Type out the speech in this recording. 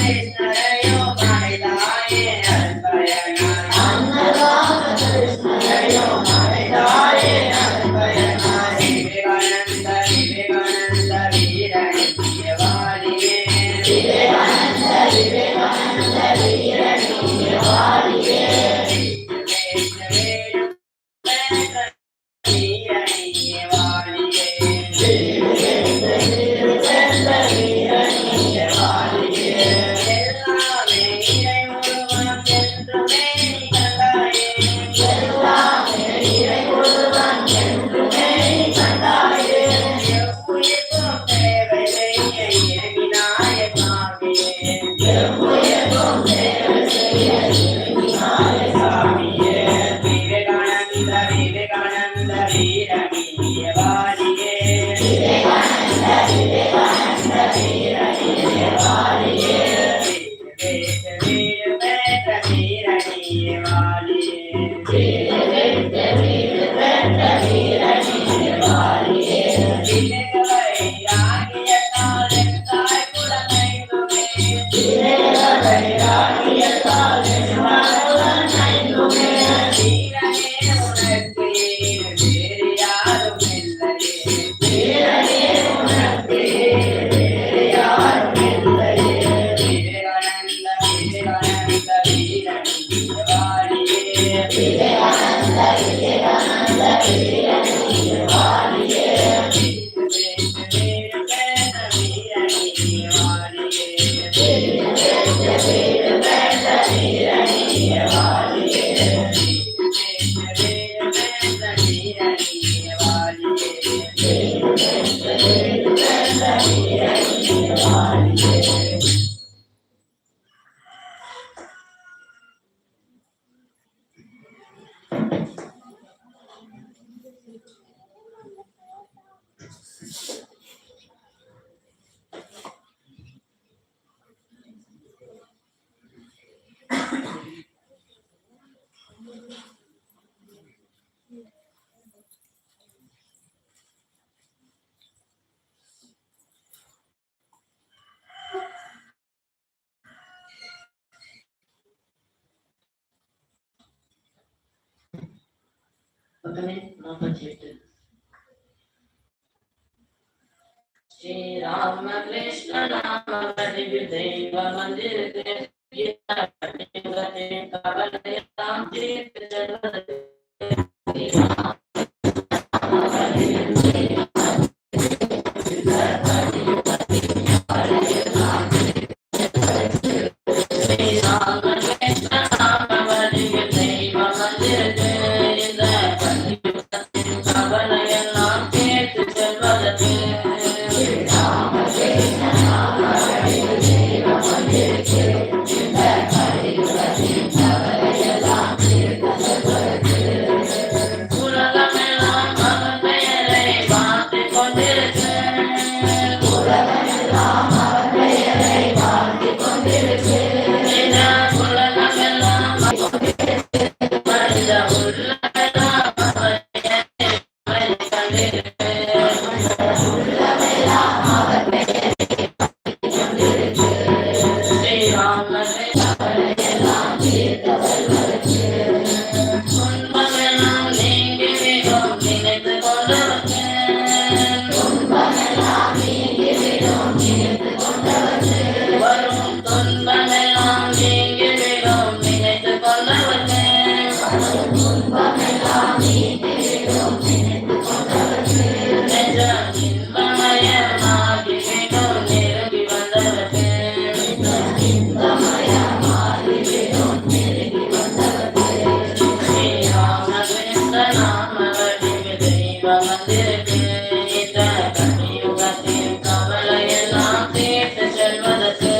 Amen. Yeah. thank பக்கமே நாற்பத்தி எட்டு ஸ்ரீராம கிருஷ்ண நாம பதிவு தெய்வ மந்திரத்தை கவலையெல்லாம் தீர்த்து செல்வதற்கு banana. ராம சரண எல்லாம் தீர்த்தவர்கள் கவலையெல்லாம் கேட்டு செல்வதற்கு